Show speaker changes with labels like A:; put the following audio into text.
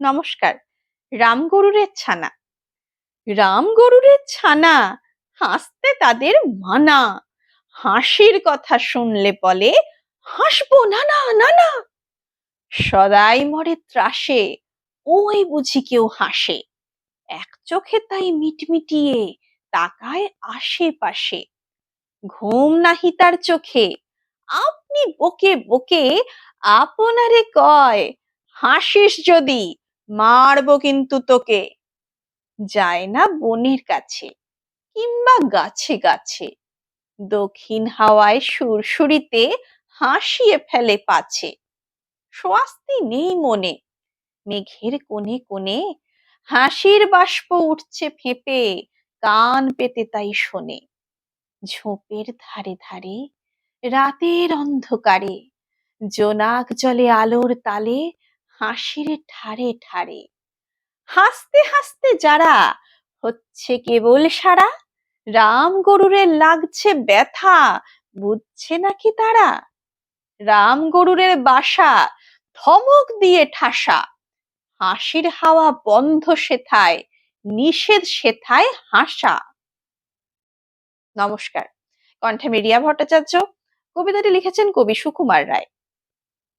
A: নমস্কার। রামগরুরের ছানা। রামগরুরের ছানা, হাসতে তাদের মানা। হাসির কথা শুনলে বলে, হাসবো না না না না সদাই মরে ত্রাসে, ওই বুঝি কেউ হাসে। এক চোখে তাই মিটমিটিয়ে তাকায় আশেপাশে। ঘুম নাহি তার চোখে, আপনি বকে বকে আপনারে কয়, হাসিস যদি মারবো কিন্তু তোকে। যায় না বনের কাছে কিংবা গাছে গাছে। দক্ষিণ হাওয়ায় সুরসুরিতে হাসিয়ে ফেলে পাছে। স্বস্তি নেই মনে। মেঘের কোণে কোণে হাসির বাষ্প উঠছে ফেঁপে, কান পেতে তাই শোনে। ঝোপের ধারে ধারে রাতের অন্ধকারে, জোনাক জলে আলোর তালে হাসির ঠারে ঠারে। হাসতে হাসতে যারা, হচ্ছে কেবল সারা? রাম গরুরের লাগছে ব্যথা, বুঝছে নাকি তারা? রাম গরুরের বাসা, ধমক দিয়ে ঠাসা। হাসির হাওয়া বন্ধ সেথায়, নিষেধ সেথায় হাসা। নমস্কার, কণ্ঠে মিডিয়া ভট্টাচার্য, কবিতাটি লিখেছেন কবি সুকুমার রায়।